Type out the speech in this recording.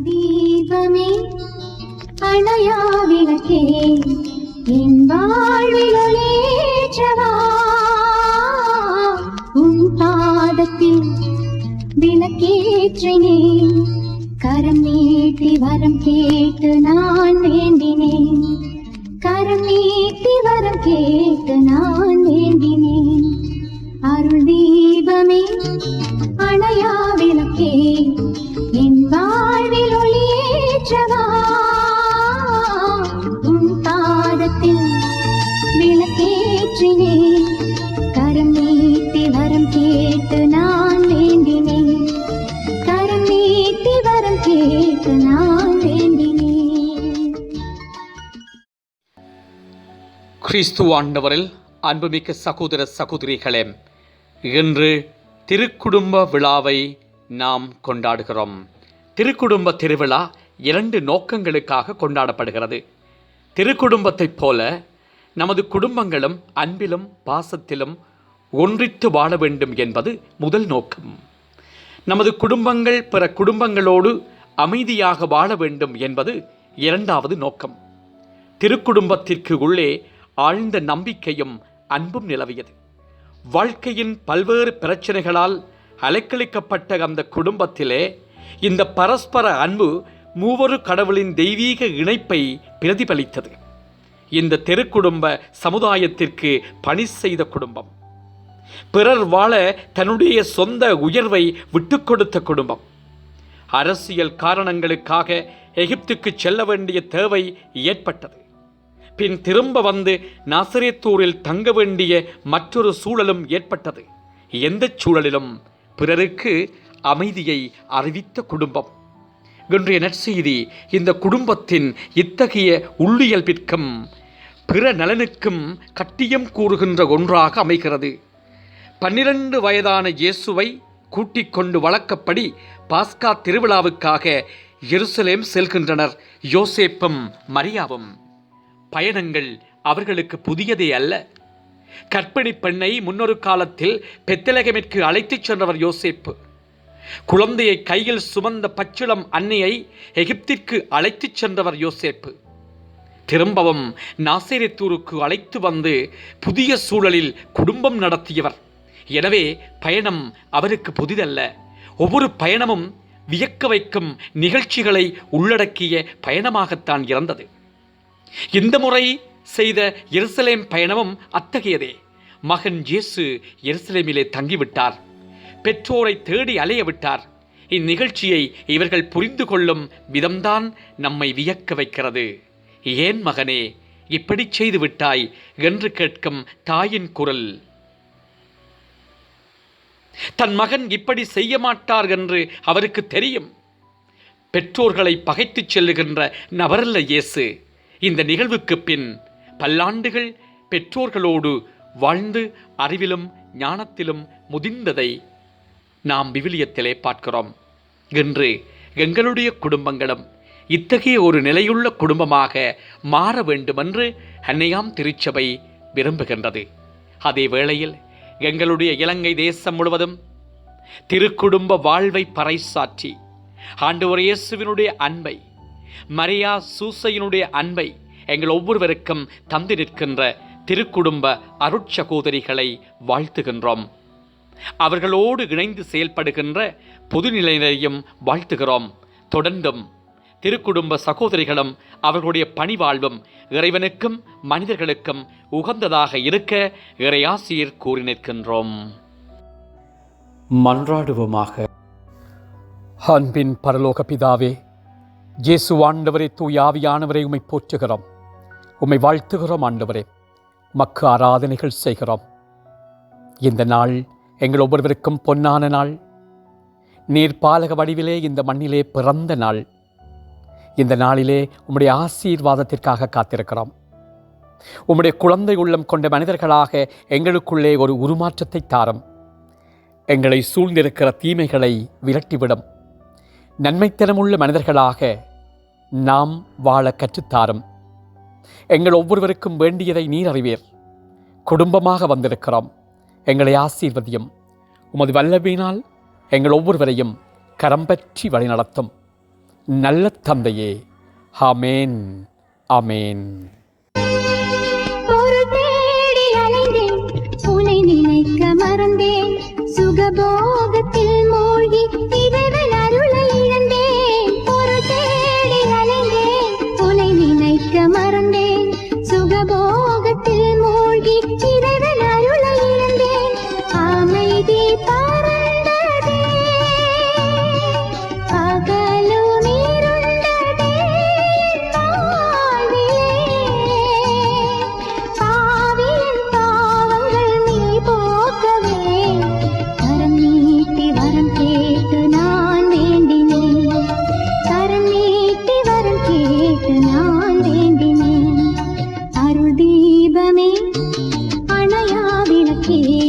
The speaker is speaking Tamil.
தீபமே அணையா விளக்கே என் வாழ்வில் உன் பாதத்தில் விளக்கேற்றினேன் கரம் நீட்டி வரம் கேட்டு நான் வேண்டினேன் கரம் நீட்டி வரம் கேட்டு நான் கிறிஸ்து ஆண்டவரில் அன்புமிக்க சகோதர சகோதரிகளே இன்று திருக்குடும்ப விழாவை நாம் கொண்டாடுகிறோம். திருக்குடும்ப திருவிழா இரண்டு நோக்கங்களுக்காக கொண்டாடப்படுகிறது. திருக்குடும்பத்தைப் போல நமது குடும்பங்களும் அன்பிலும் பாசத்திலும் ஒன்றித்து வாழ வேண்டும் என்பது முதல் நோக்கம். நமது குடும்பங்கள் பிற குடும்பங்களோடு அமைதியாக வாழ வேண்டும் என்பது இரண்டாவது நோக்கம். திருக்குடும்பத்திற்கு உள்ளே ஆழ்ந்த நம்பிக்கையும் அன்பும் நிலவியது. வாழ்க்கையின் பல்வேறு பிரச்சனைகளால் அலைக்கழிக்கப்பட்ட அந்த குடும்பத்திலே இந்த பரஸ்பர அன்பு மூவரு கடவுளின் தெய்வீக இணைப்பை பிரதிபலித்தது. இந்த தெருக்குடும்ப சமுதாயத்திற்கு பணி செய்த குடும்பம். பிறர் வாழ தன்னுடைய சொந்த உயர்வை விட்டுக்கொடுத்த குடும்பம். அரசியல் காரணங்களுக்காக எகிப்துக்கு செல்ல வேண்டிய தேவை ஏற்பட்டது. பின் திரும்ப வந்து நாசரித்தூரில் தங்க வேண்டிய மற்றொரு சூழலும் ஏற்பட்டது. எந்த சூழலிலும் பிறருக்கு அமைதியை அறிவித்த குடும்பம். இன்றைய நற்செய்தி இந்த குடும்பத்தின் இத்தகைய உள்ளியல்பிற்கும் பிற நலனுக்கும் கட்டியம் கூறுகின்ற ஒன்றாக அமைகிறது. பன்னிரண்டு வயதான இயேசுவை கூட்டிக் கொண்டு வழக்கப்படி பாஸ்கா திருவிழாவுக்காக எருசலேம் செல்கின்றனர் யோசேப்பும் மரியாவும். பயணங்கள் அவர்களுக்கு புதியதே அல்ல. கற்பிணி பெண்ணை முன்னொரு காலத்தில் பெத்தலகமிற்கு அழைத்துச் சென்றவர் யோசேப்பு. குழந்தையை கையில் சுமந்த பச்சிளம் அன்னையை எகிப்திற்கு அழைத்துச் சென்றவர் யோசேப்பு. திரும்பவும் நாசேரித்தூருக்கு அழைத்து வந்து புதிய சூழலில் குடும்பம் நடத்தியவர். எனவே பயணம் அவருக்கு புதிதல்ல. ஒவ்வொரு பயணமும் வியக்க வைக்கும் நிகழ்ச்சிகளை உள்ளடக்கிய பயணமாகத்தான் இருந்தது. இந்த முறை செய்த எருசலேம் பயணமும் அத்தகையதே. மகன் இயேசு எருசலேமிலே தங்கிவிட்டார். பெற்றோரை தேடி அலைய விட்டார். இந்நிகழ்ச்சியை இவர்கள் புரிந்து கொள்ளும் விதம்தான் நம்மை வியக்க வைக்கிறது. ஏன் மகனே இப்படி செய்து விட்டாய் என்று கேட்கும் தாயின் குரல். தன் மகன் இப்படி செய்ய மாட்டார் என்று அவருக்கு தெரியும். பெற்றோர்களை பகைத்துச் செல்லுகின்ற நபரல்ல இயேசு. இந்த நிகழ்வுக்கு பின் பல்லாண்டுகள் பெற்றோர்களோடு வாழ்ந்து அறிவிலும் ஞானத்திலும் முதிர்ந்ததை நாம் விவிலியத்திலே பார்க்கிறோம். இன்று எங்களுடைய குடும்பங்களும் இத்தகைய ஒரு நிலையுள்ள குடும்பமாக மாற வேண்டுமென்று அன்னையாம் திருச்சபை விரும்புகின்றது. அதே வேளையில் எங்களுடைய இலங்கை தேசம் முழுவதும் திருக்குடும்ப வாழ்வை பறைசாற்றி ஆண்டவர் இயேசுவினுடைய அன்பை மரியா சூசையினுடைய அன்பை எங்கள் ஒவ்வொருவருக்கும் தந்து நிற்கின்ற திருக்குடும்ப அருட்சகோதரிகளை வாழ்த்துகின்றோம். அவர்களோடு இணைந்து செயல்படுகின்ற பொதுநிலையினரையும் வாழ்த்துகிறோம். தொடர்ந்தும் திருக்குடும்ப சகோதரிகளும் அவர்களுடைய பணிவாழ்வும் இறைவனுக்கும் மனிதர்களுக்கும் உகந்ததாக இருக்க இறையாசியர் கூறி நிற்கின்றோம். மன்றாடுவோமாக. அன்பின் பரலோக பிதாவே இயேசு ஆண்டவரே தூய் ஆவியானவரை உம்மை போற்றுகிறோம். உம்மை வாழ்த்துகிறோம் ஆண்டவரே. மக்கு ஆராதனைகள் செய்கிறோம். இந்த நாள் எங்கள் ஒவ்வொருவருக்கும் பொன்னான நாள். நீர் பாலக வடிவிலே இந்த மண்ணிலே பிறந்த நாள். இந்த நாளிலே உம்முடைய ஆசீர்வாதத்திற்காக காத்திருக்கிறோம். உம்முடைய குழந்தை உள்ளம் கொண்ட மனிதர்களாக எங்களுக்குள்ளே ஒரு உருமாற்றத்தை தாரும். எங்களை சூழ்ந்திருக்கிற தீமைகளை விரட்டிவிடும். நன்மைத்தனமுள்ள மனிதர்களாக நாம் வாழ கற்றுத்தாரும். எங்கள் ஒவ்வொருவருக்கும் வேண்டியதை நீர் அறிவீர். குடும்பமாக வந்திருக்கிறோம். எங்களை ஆசீர்வதியும். உமது வல்லவினால் எங்கள் ஒவ்வொருவரையும் கரம் பற்றி வழிநடத்தும் நல்ல தந்தையே. ஹமேன் அமேன் விளக்கே